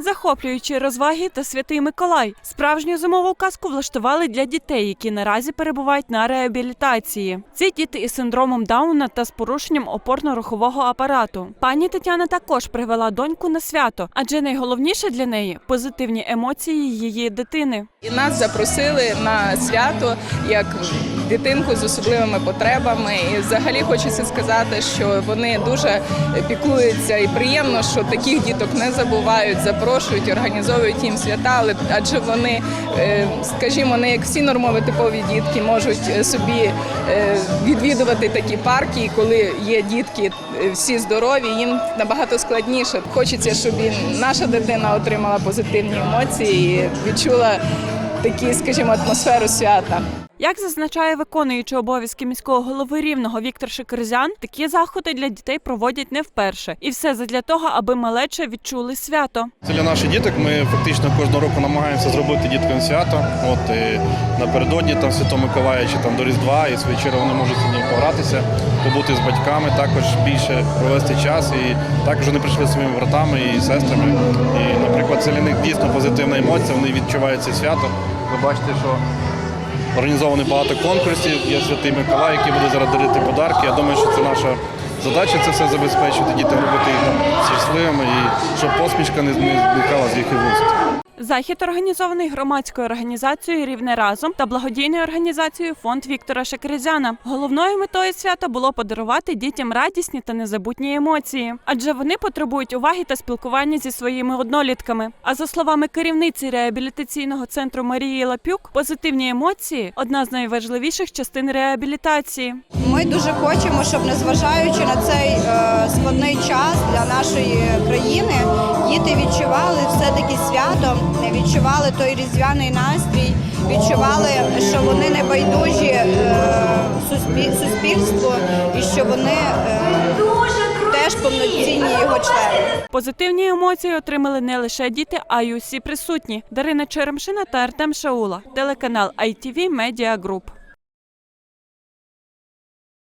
Захоплюючі розваги та святий Миколай. Справжню зимову казку влаштували для дітей, які наразі перебувають на реабілітації. Ці діти із синдромом Дауна та з порушенням опорно-рухового апарату. Пані Тетяна також привела доньку на свято, адже найголовніше для неї позитивні емоції її дитини. І нас запросили на свято як дитинку з особливими потребами. І взагалі хочеться сказати, що вони дуже піклуються і приємно, що таких діток не забувають, запрошують, організовують їм свята, але адже вони, е, скажімо, не як всі нормові типові дітки можуть е, собі е, відвідувати такі парки, і коли є дітки всі здорові, їм набагато складніше. Хочеться, щоб і наша дитина отримала позитивні емоції і відчула такі, скажімо, атмосферу свята. Як зазначає виконуючий обов'язки міського голови рівного Віктор Шикерзян, такі заходи для дітей проводять не вперше, і все задля того, аби малече відчули свято. Це для наших діток. Ми фактично кожного року намагаємося зробити діткам свято. От і напередодні там Святого Миколая чи там до Різдва, і з вечора вони можуть сьогодні погратися, побути з батьками, також більше провести час. І також вони прийшли зі своїми братами і сестрами. І, наприклад, це для них дійсно позитивна емоція. Вони відчувають це свято. Ви бачите, що організовано багато конкурсів. Є святий Миколай, який буде зараз дарити подарки. Я думаю, що це наша задача це все забезпечити дітям, робити їх там щасливими і щоб посмішка не зникала з їх вуст. Захід організований громадською організацією Рівне разом та благодійною організацією Фонд Віктора Шекерезяна. Головною метою свята було подарувати дітям радісні та незабутні емоції, адже вони потребують уваги та спілкування зі своїми однолітками. А за словами керівниці реабілітаційного центру Марії Лапюк, позитивні емоції одна з найважливіших частин реабілітації. Ми дуже хочемо, щоб незважаючи на цей е, складний для нашої країни, діти відчували все-таки свято, відчували той різдвяний настрій, відчували, що вони не байдужі е, суспіль- суспільству і що вони е, теж повноцінні його члени. Позитивні емоції отримали не лише діти, а й усі присутні. Дарина Черемшина та Артем Шаула, телеканал ITV Media Group.